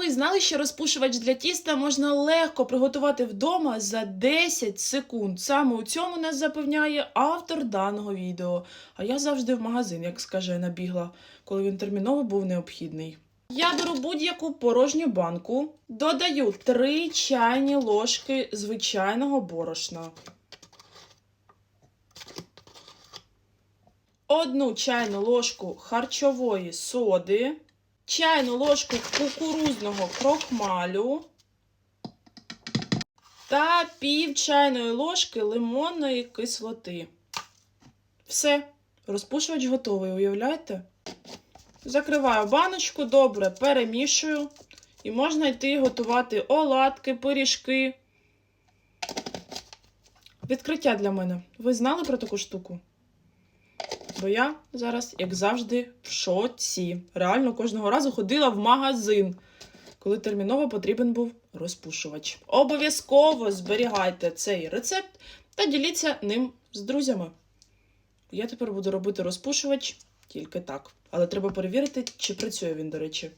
ви знали, що розпушувач для тіста можна легко приготувати вдома за 10 секунд. Саме у цьому нас запевняє автор даного відео. А я завжди в магазин, як скаже, набігла, коли він терміново був необхідний. Я беру будь-яку порожню банку, додаю 3 чайні ложки звичайного борошна. Одну чайну ложку харчової соди, чайну ложку кукурузного крохмалю та пів чайної ложки лимонної кислоти. Все, розпушувач готовий, уявляєте? Закриваю баночку, добре перемішую. І можна йти готувати оладки, пиріжки. Відкриття для мене. Ви знали про таку штуку? Бо я зараз, як завжди, в шоці. Реально кожного разу ходила в магазин, коли терміново потрібен був розпушувач. Обов'язково зберігайте цей рецепт та діліться ним з друзями. Я тепер буду робити розпушувач тільки так. Але треба перевірити, чи працює він, до речі.